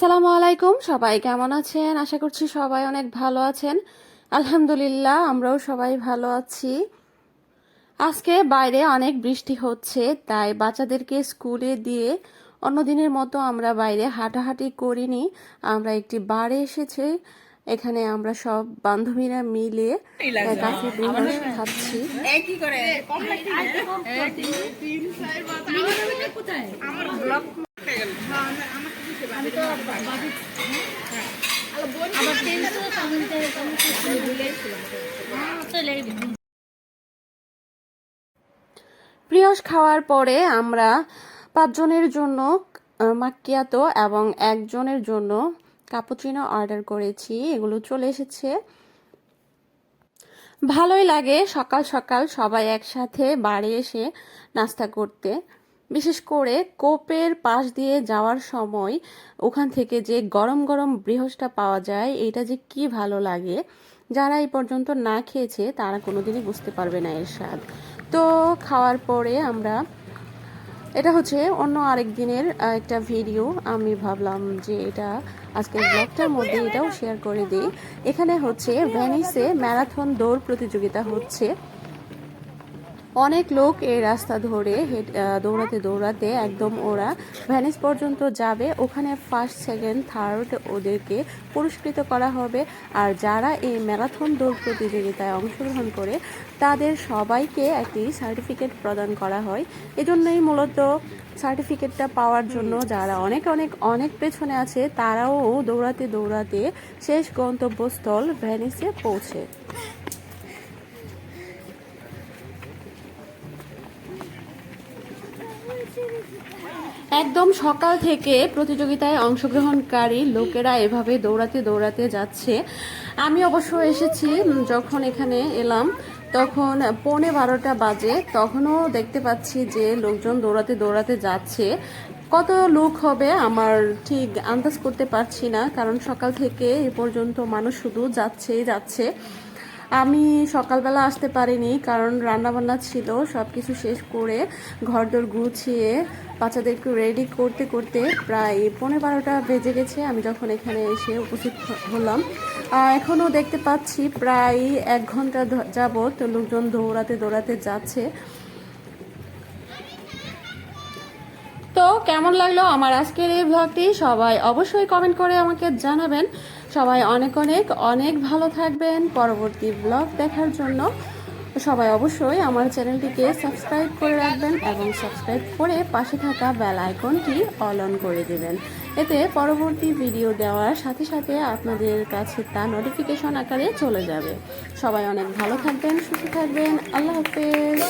আসসালামু আলাইকুম। সবাই কেমন আছেন? আশা করছি সবাই অনেক ভালো আছেন। আলহামদুলিল্লাহ আমরাও সবাই ভালো আছি। আজকে বাইরে অনেক বৃষ্টি হচ্ছে তাই বাচ্চাদেরকে স্কুলে দিয়ে অন্যদিনের মতো আমরা বাইরে হাঁটাহাঁটি করিনি। আমরা একটি বারে এসেছি এখানে আমরা সব বান্ধবীরা মিলে কাছে খাচ্ছি। করে? প্রিয়স খাওয়ার পরে আমরা পাঁচজনের জন্য আহ, মাক্কিয়াতো এবং একজনের জন্য কাপুচিনো অর্ডার করেছি। এগুলো চলে এসেছে। ভালোই লাগে সকাল সকাল সবাই একসাথে বাড়ি এসে নাস্তা করতে। বিশেষ করে কোপের পাশ দিয়ে যাওয়ার সময় ওখান থেকে যে গরম গরম বৃহস্পটা পাওয়া যায় এটা যে কি ভালো লাগে। যারা এই পর্যন্ত না খেয়েছে তারা কোনো দিনই বুঝতে পারবে না এর স্বাদ। তো খাওয়ার পরে আমরা এটা হচ্ছে অন্য আরেক দিনের একটা ভিডিও। আমি ভাবলাম যে এটা আজকের ব্লগটার মধ্যে এটাও শেয়ার করে দিই। এখানে হচ্ছে ভ্যানিসে ম্যারাথন দৌড় প্রতিযোগিতা হচ্ছে। অনেক লোক এই রাস্তা ধরে দৌড়াতে দৌড়াতে একদম ওরা ভ্যানিস পর্যন্ত যাবে। ওখানে ফার্স্ট সেকেন্ড থার্ড ওদেরকে পুরস্কৃত করা হবে। আর যারা এই ম্যারাথন দৌড় প্রতিযোগিতায় অংশগ্রহণ করে, তাদের সবাইকে একটি সার্টিফিকেট প্রদান করা হয়। এজন্যই মূলত সার্টিফিকেটটা পাওয়ার জন্য যারা অনেক অনেক অনেক পেছনে আছে, তারাও দৌড়াতে দৌড়াতে শেষ গন্তব্যস্থল ভ্যানিসে পৌঁছে। একদম সকাল থেকে প্রতিযোগিতায় অংশগ্রহণকারী লোকেরা এভাবে দৌড়াতে দৌড়াতে যাচ্ছে। আমি অবশ্য এসেছি যখন এখানে এলাম, তখন পৌনে বারোটা বাজে। তখনও দেখতে পাচ্ছি যে লোকজন দৌড়াতে দৌড়াতে যাচ্ছে। কত লোক হবে আমার ঠিক আন্দাজ করতে পারছি না, কারণ সকাল থেকে এ পর্যন্ত মানুষ শুধু যাচ্ছেই যাচ্ছে। আমি সকালবেলা আসতে পারিনি, কারণ রান্নাবান্না ছিল সব কিছু শেষ করে ঘর ঘরদোর গুছিয়ে বাচ্চাদেরকে রেডি করতে করতে প্রায় পনেরো বারোটা বেজে গেছে, আমি যখন এখানে এসে উপস্থিত হলাম। এখনও দেখতে পাচ্ছি প্রায় এক ঘণ্টা যাবত লোকজন দৌড়াতে দৌড়াতে যাচ্ছে। তো কেমন লাগল আমার আজকের এই ব্লগটি সবাই অবশ্যই কমেন্ট করে আমাকে জানাবেন। সবাই অনেক অনেক অনেক ভালো থাকবেন পরবর্তী ব্লগ দেখার জন্য। সবাই অবশ্যই আমার চ্যানেলটিকে সাবস্ক্রাইব করে রাখবেন এবং সাবস্ক্রাইব করে পাশে থাকা বেল আইকনটি অল অন করে দেবেন। এতে পরবর্তী ভিডিও দেওয়ার সাথে সাথে আপনাদের কাছে তা নোটিফিকেশন আকারে চলে যাবে। সবাই অনেক ভালো থাকবেন, সুস্থ থাকবেন। আল্লাহ হাফেজ।